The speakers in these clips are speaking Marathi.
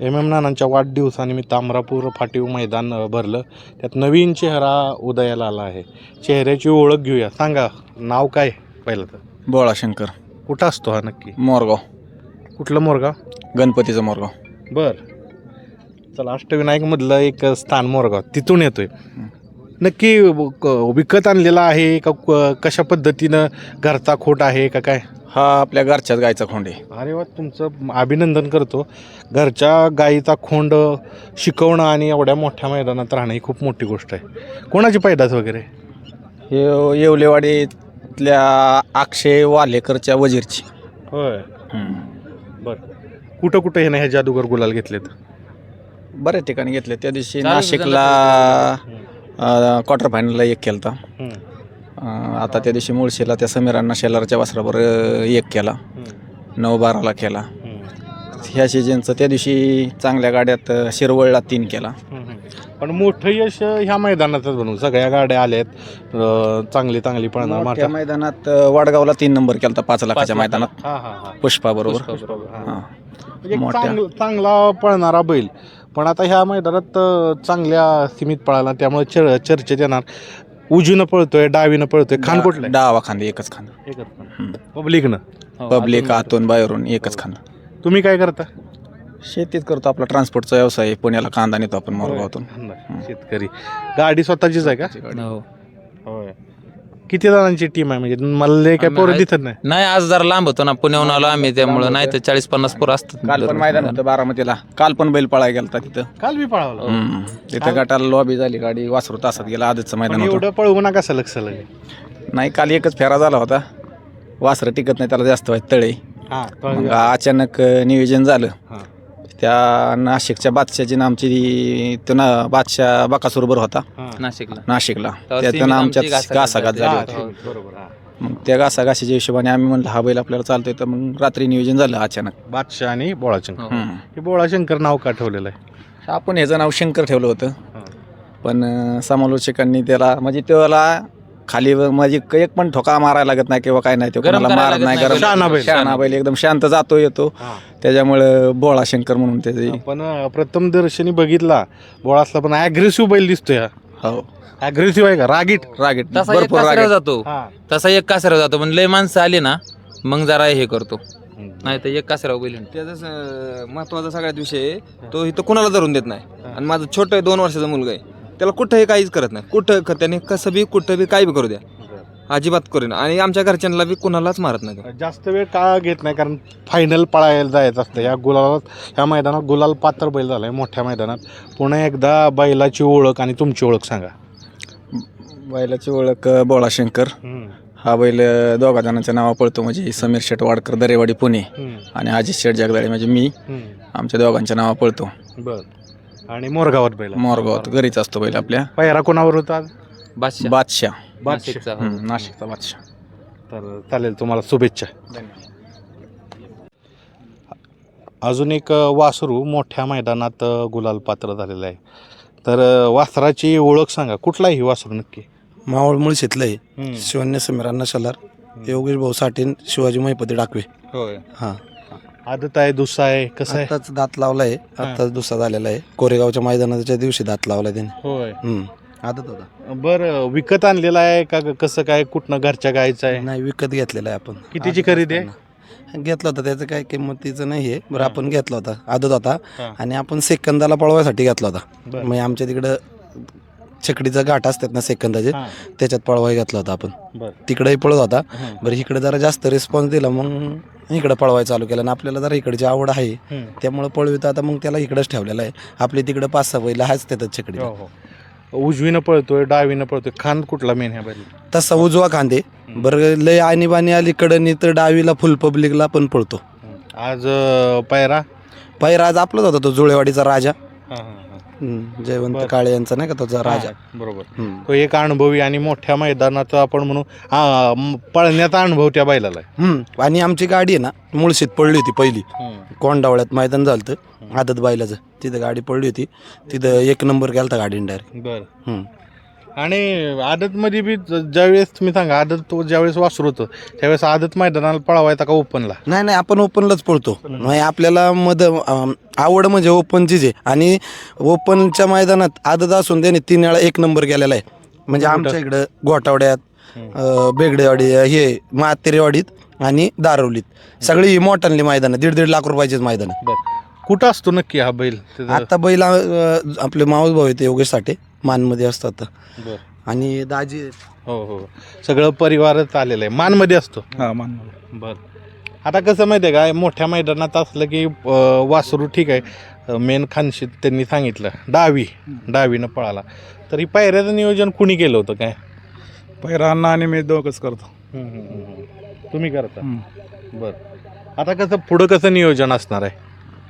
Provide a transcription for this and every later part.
एम एम नानांच्या वाढदिवसानिमित्त अमरापूर फाटीव मैदान भरलं. त्यात नवीन चेहरा उदयाला आला आहे. चेहऱ्याची ओळख घेऊया. सांगा नाव काय पहिलं तर? बोळा शंकर कुठं असतो हा नक्की? मोरगाव. कुठलं मोरगाव? गणपतीचं मोरगाव. बर. चला अष्टविनायकमधलं एक स्थान मोरगाव. तिथून येतोय. नक्की क- विकत आणलेला आहे का क- कशा पद्धतीनं घरचा खोट आहे का काय? हा आपल्या घरच्याच गायचा खोंड आहे. अरे वा तुमचं अभिनंदन करतो. घरच्या गाईचा खोंड शिकवणं आणि एवढ्या मोठ्या मैदानात राहणं ही खूप मोठी गोष्ट आहे. कोणाची पैदास वगैरे? हे येवलेवाडीतल्या अक्षय वालेकरच्या वजीरची. होय. बरं. कुठं कुठं हे ना ह्या जादूगर गुलाल घेतलेत? बऱ्याच ठिकाणी घेतले त्या दिवशी नाशिकला क्वार्टर फायनलला एक केलता. अं, आता त्या दिवशी मुळशीला त्या समीरांना शेलारच्या वासरावर एक केला. नऊ बाराला केला. ह्या सीजनचं त्या दिवशी चांगल्या गाड्यात शिरवळला तीन केला. पण मोठं यश ह्या मैदानातच बनवू. सगळ्या गाड्या आल्यात चांगली चांगली पळणार मोठ्या मैदानात वडगावला तीन नंबर केलता पाच लाखाच्या मैदानात. पुष्पा बरोबर. म्हणजे चांगला पळणारा बैल. पण आता ह्या मैदानात चांगल्या सीमित पळाला त्यामुळे चर चर्चेत येणार. उजवीनं पळतोय डावीनं पळतोय. खान कुठलं डावा खांदे एकच खांदा. एकच पब्लिकनं पब्लिक आतून बाहेरून एकच खांदा. तुम्ही काय करता? शेतीत करतो आपला ट्रान्सपोर्टचा व्यवसाय. आहे. पुण्याला कांदा नेतो आपण मोरगावातून. शेतकरी. गाडी स्वतःचीच आहे का? हो. होय. किती जणांची टीम आहे? म्हणजे मला लय काय पोरं. दिसत नाही? नाही आज जरा लांब होतो ना पुण्याहून आलो आम्ही त्यामुळं नाही तर चाळीस पन्नास पोरं असतात. काल पण मैदान होतं बारामतीला. काल पण बैल पळायला गेलता तिथं. काल बी पळावला हम्म. तिथं गटाला लॉबी झाली गाडी वासरू तासात गेला आजचं मैदान होतं. एवढं पळवू नका सलग सलग. नाही काल एकच फेरा झाला होता. वासरं टिकत नाही त्याला जास्त व्हायचं तळे. हा मग अचानक अं, नियोजन झालं. हा. त्या नाशिकच्या बादशाची आमची तो ना बादशाह बकासूर बरोबर होता. नाशिकला नाशिकला त्यातून सीमित आमच्यात आमची घासाघास घासाघात झाली. होती हा. मग त्या घासाघाशीच्या हिशोबाने आम्ही म्हणलं हा बैल आपल्याला चालतोय तर मग रात्री नियोजन झालं अचानक बादशाह आणि बोळाशंकर हो. हम्म. हे बोळाशंकर नाव का ठेवलेलं आहे आपण ह्याचं नाव शंकर ठेवलं होतं हा. पण अं, समालोचकांनी त्याला म्हणजे त्याला खाली व- क- एक पण ठोका मारायला लागत नाही किंवा काय नाही. तो गरम कोणाला करायला मारत लागत नाही नाही, गरम शहाणा बैल. शहाणा बैल एकदम शांत जातो येतो. हा. त्याच्यामुळं बोळा शंकर म्हणून त्याची आपण अं, प्रथम दर्शनी बघितला. बोळासला पण अग्रेसिव्ह बैल दिसतोय हा. हो. अग्रेसिव्ह आहे का? रागीट. रागीट. तसा एक भरपूर रागीट. जातो. हा. तसा एक कासऱ्यावर जातो. पण लय माणसं आली ना मग जरा हे करतो. नाही तर एक कासऱ्यावर बैल त्याचाच अं, महत्त्वाचा सगळ्यात विषय आहे तो इथं कुणाला धरून देत नाही. आणि माझं छोटं दोन वर्षाचा मुलगा आहे. त्याला कुठंही काहीच करत नाही. कुठं क- त्याने कसं बी कुठं बी काही बी करू द्या. अजिबात करू नये. आणि आमच्या घरच्यांना बी कुणालाच मारत नाही तो. जास्त वेळ का घेत नाही? कारण फायनल पळायला जायचं असतं. या गुलालात ह्या मैदानात गुलाल पात्र बैल झालाय मोठ्या मैदानात. पुन्हा एकदा बैलाची ओळख आणि तुमची ओळख सांगा. बैलाची ओळख अं, बोळा शंकर हा बैल अं, दोघा जणांच्या नावा पळतो. म्हणजे समीर शेट वाडकर दरेवाडी पुणे आणि अजित शेट जगदाळे म्हणजे मी आमच्या दोघांच्या नावा पळतो. बर. आणि मोरगावात बैल मोरगावात घरीच असतो बैल आपल्या. पहिरा कोणावर होता आज? बादशाह. बादशाह. नाशिकचा, हो. हम्म, नाशिकचा बादशाह. तर चालेल तुम्हाला शुभेच्छा. अजून एक अ, वासरू मोठ्या मैदानात अ, गुलाल पात्र झालेलं आहे. तर अ, वासराची ओळख सांगा. कुठला ही वासरू नक्की? मावळ मुळशीतलं आहे. शिवन्य समीरांना शलार योगेश भाऊ साठेन शिवाजी महिपती डाकवे. होय. हां. आदत आहे दुसरा आहे कसं आहे? आत्ताच दात लावलाय आत्ताच दुसरा झालेला आहे. कोरेगावच्या मैदानाच्या दिवशी दात लावलाय त्याने. होय. हम्म. आदत होता. बरं विकत आणलेला आहे का कसं काय कुठनं घरच्या गायचं आहे? नाही विकत घेतलेला आहे आपण. कितीची खरेदी आहे? घेतला होता त्याचं काय किंमतीचं नाही आहे. बरं आपण घेतला होता आदत होता. हां. आणि आपण सेकंदाला पळवायसाठी घेतला होता. म्हणजे आमच्या तिकडं छकडीचा घाट असतात ना सेकंदाचे हां. त्याच्यात पळवाय घेतला होता आपण. बरं. तिकडेही पळत होता. बरं इकडे जरा जास्त रिस्पॉन्स दिला मग इकडे पळवाय चालू केलं आणि आपल्याला जरा इकडची आवड आहे. हं. त्यामुळे पळवित आता मग त्याला इकडेच ठेवलेलं आहे. आपली तिकडे पाच सहा बैल आहेच त्याच्यात छकडी हो, हो. उजवीनं पळतोय डावीनं पळतोय. खान कुठला मेन ह्या बैल? तसा उजवा खांदे बरं लय आणि बाणी आली कडनी तर डावीला फुल पब्लिकला पण पळतो. आज अ, पायरा आज आपलाच होता तो जुळेवाडीचा राजा. हां, हां, हां. हम्म, जयवंत. काळे यांचा नाही का तो राजा हां, बरोबर. हम्म. तो एक अनुभवी आणि मोठ्या मैदानाचा आपण म्हणू हा, म- पळण्याचा अनुभव त्या बैलाला आहे. हम्म. आणि आमची गाडी आहे ना मुळशीत पडली होती पहिली. कोंडावळ्यात मैदान झालं आदत बायलाचं तिथं गाडी पडली होती. तिथं एक नंबर गेलता गाडीने डायरेक्ट बर. हम्म. आणि आदतमध्ये बी ज्यावेळेस तुम्ही सांगा आदत तो ज्यावेळेस वासरू होतं त्यावेळेस आदत मैदानाला पळवायचा का ओपनला? नाही नाही आपण ओपनलाच पळतो. नाही आपल्याला मद अं, आवड म्हणजे ओपनचीच आहे. आणि ओपनच्या मैदानात आदत असून त्याने तीन वेळा एक नंबर केलेला आहे. म्हणजे आमच्या इकडं गोटावड्यात अं, बेगडेवाडी हे मातेरेवाडीत आणि दारवलीत सगळी ही मोठांली मैदानं दीड दीड लाख रुपयाचीच मैदानं कुठं असतो नक्की हा बैल? आता बैल आपले माऊस भाऊ येते योगेश साठे. मानमध्ये असतात. बर. आणि दाजी हो हो. सगळं परिवारच आलेलं आहे. मानमध्ये असतो. हा मान बर. आता कसं माहिती आहे का? मोठ्या मैदानात असलं की अं, वासरू ठीक आहे. मेन खानशी त्यांनी सांगितलं. डावी. डावीनं पळाला. तर ही पायऱ्याचं नियोजन कुणी केलं होतं काय? अण्णा आणि मी दोघंच करतो. तुम्ही करता? बर. आता कसं पुढं कसं नियोजन असणार आहे?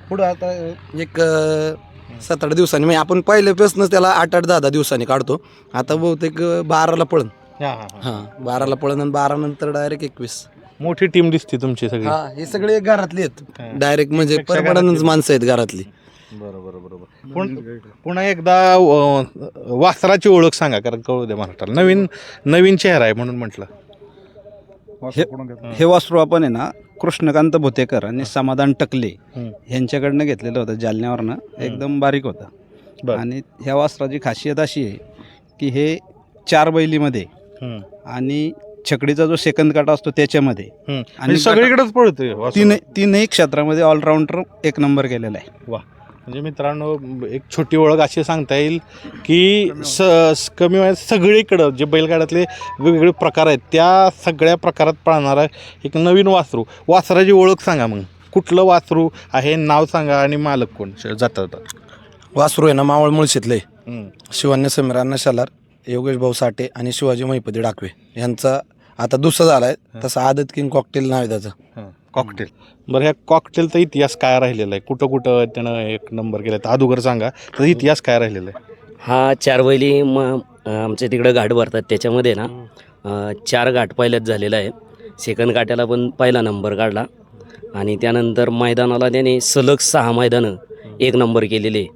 पुढं आता एक अं, सात आठ दिवसांनी. म्हणजे आपण पहिल्यापासूनच त्याला आठ आठ दहा दहा दिवसांनी काढतो. आता बहुतेक बाराला पळण हां बाराला पळण आणि बारा नंतर डायरेक्ट एकवीस. मोठी टीम दिसते तुमची सगळी. हा हे सगळे घरातले हा. आहेत डायरेक्ट म्हणजे पेक्षा परमनंट घरातली. माणसं आहेत घरातली. बरोबर बरोबर. पुन- पुन्हा एकदा अं, वासराची ओळख सांगा कारण कळू दे महाराष्ट्राला नवीन नवीन चेहरा आहे म्हणून म्हटलं. हे वासरू आपण आहे ना कृष्णकांत भुतेकर आणि समाधान टकले. यांच्याकडनं घेतलेलं होतं जालन्यावरनं एकदम बारीक होतं बरं. आणि ह्या वासराची खासियत अशी आहे की हे चार बैलीमध्ये हम्म. आणि छकडीचा जो सेकंद काटा असतो त्याच्यामध्ये हम्म. आणि म्हणजे सगळीकडेच पळतोय वासरू. तीन तीनही क्षेत्रामध्ये ऑलराऊंडर एक नंबर केलेला आहे वा म्हणजे मित्रांनो एक छोटी ओळख अशी सांगता येईल की स स- कमी वयात सगळीकडं जे बैलगाड्यातले वेगवेगळे प्रकार आहेत त्या सगळ्या प्रकारात पळणारा एक नवीन वासरू. वासराची ओळख सांगा मग. कुठलं वासरू आहे? नाव सांगा आणि मालक कोण? श- जाता जाता. वासरू आहे ना मावळ मुळशीतले. हम्म. शिवान्य समीरांना शालार योगेश भाऊ साठे आणि शिवाजी महिपती डाकवे. यांचा आता दुसरा झाला आहे तसा आदत किंग कॉकटेल नाव आहे त्याचं. हां. कॉकटेल बरं ह्या कॉकटेलचा इतिहास काय राहिलेला आहे? कुठं कुठं त्यानं एक नंबर केला तर अदुगर सांगा तर इतिहास काय राहिलेला आहे? हा चार बैली म आमच्या तिकडं घाट भरतात. त्याच्यामध्ये ना अ, चार घाट पहिल्याच झालेला आहे. सेकंद घाटाला पण पहिला नंबर काढला. आणि त्यानंतर मैदानाला त्याने सलग सहा मैदानं एक नंबर केलेले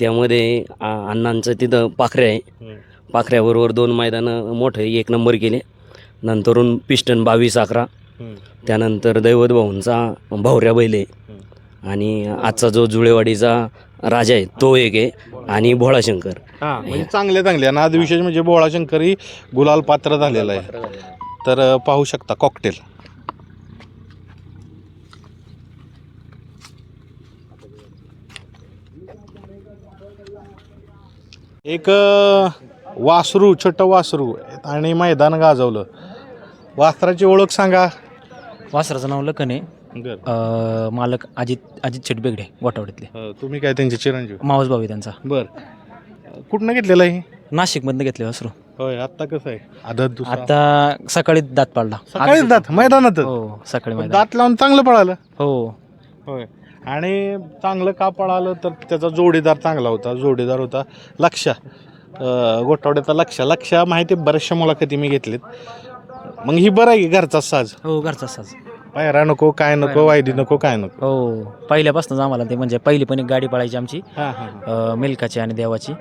त्यामध्ये आ- अण्णांचं तिथं पाखरे आहे. पाखऱ्याबरोबर दोन मैदानं मोठे एक नंबर केले. नंतरून पिस्टन बावीस अकरा. त्यानंतर दैवत भाऊंचा भावऱ्या बैले आणि आजचा जो जुळेवाडीचा राजा आहे तो एक आहे. आणि भोळाशंकर. हां म्हणजे चांगले चांगले आणि आज विशेष म्हणजे भोळाशंकर ही गुलाल पात्र झालेला आहे. तर पाहू शकता कॉकटेल एक वासरू छोटं वासरू आणि मैदान गाजवलं. वासराची ओळख सांगा. वासराचं नाव लखन आहे. अ, मालक अजित अजित शेटबेगडे गोटावडीतले अ, तुम्ही काय त्यांचे चिरंजीव? मावस भाऊ आहे त्यांचा. बर. कुठनं घेतलेलं आहे? नाशिकमधनं घेतले वासरू. होय आत्ता कसं आहे? आदत दुसरा. आता सकाळी दात पाडला. सकाळीच दात? मैदानात हो सकाळी मैदान. दात लावून चांगलं पळालं? हो. होय. आणि चांगलं का पळालं? तर त्याचा जोडीदार चांगला होता जोडीदार होता लक्ष. गोठवड्याचा लक्ष. लक्ष माहिती आहे, बऱ्याचशा मुलाखती मी घेतलीत. मग ही बरं आहे की घरचा साज? हो घरचा साज. पायरा नको काय नको वायदी नको काय नको? हो पहिल्यापासूनच आम्हाला ते म्हणजे पहिली पण एक गाडी पळायची आमची हां हां अ, मिल्काची आणि देवाची.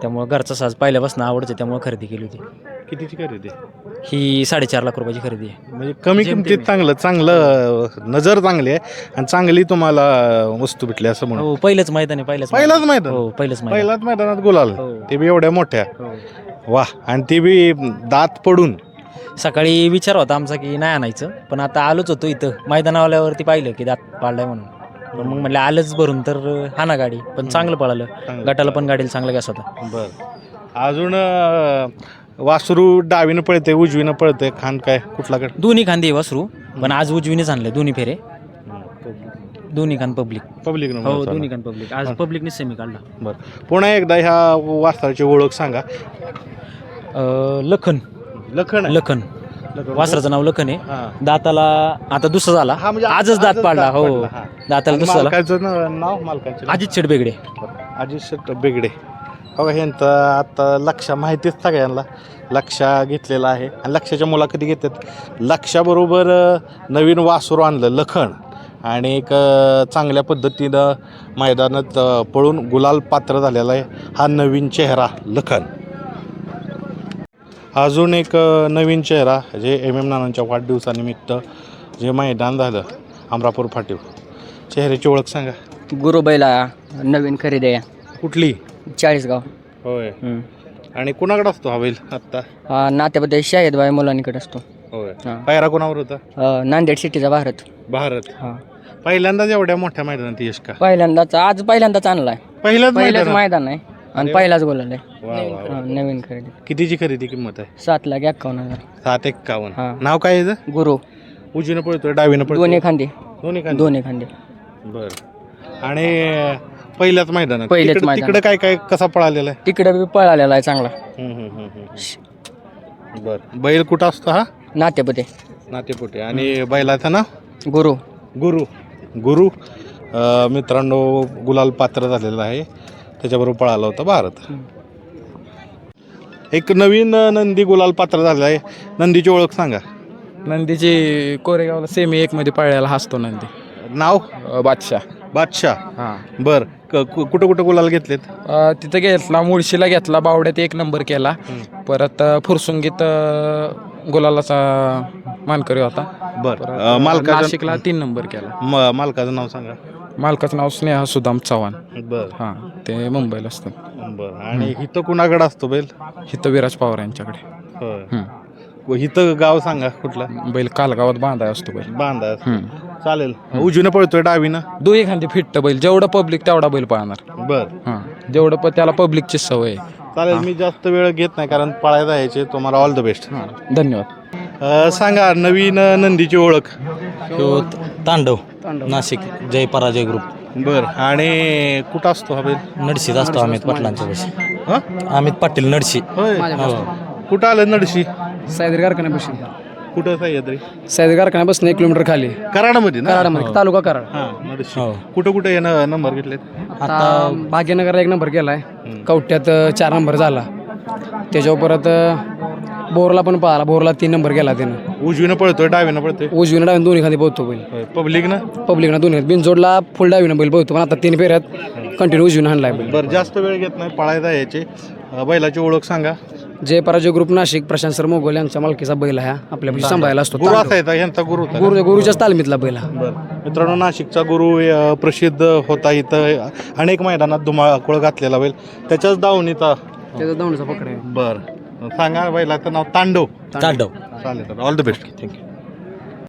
त्यामुळं घरचा साज पहिल्यापासून आवडते त्यामुळे खरेदी केली होती. कितीची खरेदी? ही साडेचार लाख रुपयाची खरेदी आहे. म्हणजे कमी जेमतेम किमतीत आहे. चांगलं चांगलं नजर चांगली आहे आणि चांगली तुम्हाला वस्तू भेटली असं म्हणून. हो पहिलंच मैदान आहे पहिलंच पहिलाच मैदान. हो पहिलंच मैदान. पहिलाच मैदानात गुलाल. हो. ते बी एवढ्या मोठ्या. हो. वा आणि ते बी दात पडून. सकाळी विचार होता आमचा की नाही आणायचं पण आता आलोच होतो इथं. मैदानावल्यावरती पाहिलं की दात पाडलाय म्हणून. पण मग म्हणलं आलंच भरून तर हा ना गाडी. पण चांगलं पळालं. चांगलं. गटाला पण गाडीला चांगला गॅस होता. बर. अजून अं, वासरू डावीनं पळते उजवीनं पळते खान काय? कुठला कड दोन्ही खांदे वासरू पण आज उजवीनेच आणले दोन्ही फेरे. दोन्ही खान पब्लिक पब्लिक हो दोन्ही खान पब्लिक आज पब्लिकने सेमी काढला. बर. पुन्हा एकदा ह्या वासराची ओळख सांगा. अं, लखन. लखन आहे. लखन. वासराचं नाव लखन आहे. दाताला आता दुसरा झाला. हा, म्हणजे आजच दात पाडला. हो. पडला, हा. दाताला आणि दुसरा झाला. मालकाचं नाव- नाव मालकाचे अजित शेडबेगडे अजित शेट्ट बेगडे. बघा ह्यांचं आता लक्ष माहितीच सगळ्यांना. लक्ष घेतलेला आहे. आणि लक्षाच्या मुलाखती घेतात. लक्षाबरोबर अं, नवीन वासरू आणलं लखण आणि एक अं, चांगल्या पद्धतीनं मैदानात अं, पळून गुलाल पात्र झालेला आहे. हा नवीन चेहरा लखन. अजून एक नवीन चेहरा जे एम एम नानांच्या वाढदिवसानिमित्त जे मैदान झालं अमरापूर फाटीव चेहऱ्याची ओळख सांगा. गुरुबैला नवीन खरेदी. आहे कुठली? चाळीसगाव. होय. आणि कुणाकडे असतो हा बैल आत्ता? हा नात्याबद्दल शाहिदबाई मुलांकडे असतो. होय. हां. पायरा कोणावर होता? अ, नांदेड सिटीचा भारत. भारत. हां. पहिल्यांदाच एवढ्या मोठ्या मैदानात यश का? पहिल्यांदाच आज पहिल्यांदाच आणलाय. पहिल्याच पहिलंच मैदानात? मैदान आहे. आणि पहिलाच गोल आहे. वा, वा, वा. हा, नवीन खरेदी. कितीची खरेदी किंमत आहे? सात लाख एक्कावन्न हजार. सात एक्कावन्न. हां. नाव काय आहे? गुरु. उजवीनं पळतोय डावीनं पळतोय? दोन्ही खांदे. दोन्ही खांदे? दोन्ही खांदे. बर. आणि पहिल्याच मैदानात. पहिल्याच तिकडं- मैदानात. तिकडं काय काय कसा पळालेला आहे? तिकडे बी पळालेला आहे चांगला. हम्म, हम्म, हम्म, हम्म. बर. बैल कुठं असतो हा? नात्यामध्ये नातेपुटे आणि बैलाचं ना गुरु. गुरु. गुरु. अं, मित्रांनो गुलाल पात्र झालेला आहे. त्याच्याबरोबर पळाला होता भारत. एक नवीन नंदी गुलाल पात्र झालेला आहे नंदीची ओळख सांगा. नंदीची कोरेगावला सेमी एक मध्ये पळायला हसतो नंदी. नाव? बादशाह. बादशाह. हां. बर. कुठं कुठं गुलाल घेतलेत? तिथं घेतला मुळशीला घेतला बावड्यात एक नंबर केला. परत फुरसुंगीत गुलालाचा मानकरी होता. बर. मालकाचं नाशिकला तीन नंबर केला. मालकाचं नाव सांगा. मालकाचं नाव स्नेहा सुदाम चव्हाण. बर. हां ते मुंबईला असतात. बर. आणि इथं कुणाकडे असतो बैल? इथं विराज पवार यांच्याकडे. होय. हं. व इथं गाव सांगा कुठलं? बैल कालगावात बांधाय असतो बैल. बांधा हं. चालेल. उजवीनं पळतोय डावीनं? दोन्ही खांदी फिट्ट बैल. जेवढं पब्लिक तेवढा बैल पाहणार. बर. हां जेवढं प त्याला पब्लिकची सवय आहे. चालेल मी जास्त वेळ घेत नाही कारण पळायला जायचे तुम्हाला ऑल द बेस्ट हां सांगा नवीन अ, नंदीची ओळख. तो तांडव नाशिक जय पराजय ग्रुप. बर आणि कुठं असतो हा बैल? नडशीत असतो अमित पाटलांच्या पाशी. हा? अमित पाटील नडशी. होय. कुठं आलं नडशी? सैदर कारखान्यापासून कुठं सह्याद्री? सैदर कारखान्यापासून एक किलोमीटर खाली. कराडामध्ये ना? कराडामध्ये तालुका कराड. हा नडशी. हो. कुठं कुठं हे न- नंबर घेतलेत? आता भाग्यनगरला एक नंबर केलाय. कवट्यात अ, चार नंबर झाला. त्याच्यावर परत अ, बोरला पण पाहिला. बोरला तीन नंबर गेला त्यानं. उजवीनं पळतोय डावीनं पळतोय? उजवीनं डावीनं दोन्ही खाली पोहतो बैल. पब्लिकनं पब्लिकनं दोन्ही बिनजोडला फुल डावीनं बैल पोहतो पण आता तीन फेऱ्यात कंटिन्यू उजवीनं हाणलाय बैल. बरं जास्त वेळ घेत नाही पळायला यायचे बैलाची ओळख सांगा. जय पराजय ग्रुप नाशिक प्रशांत सर मोगोल यांच्या मालकीचा बैल हा. आपल्यापाशी सांभाळायला असतो गुरु यांचा गुरु होता? गुरु गुरुच्याच तालमीतला बैल हा. बरं. मित्रांनो नाशिकचा गुरु अ, प्रसिद्ध होता इथं. अनेक मैदानात धुमाकूळ घातलेला बैल. त्याच्याच दावणीचा त्याचा दावणीचा पकड आहे बरं. सांगा बैलाचं नाव तांडव. तांडव. चालेल ऑल द बेस्ट थँक्यू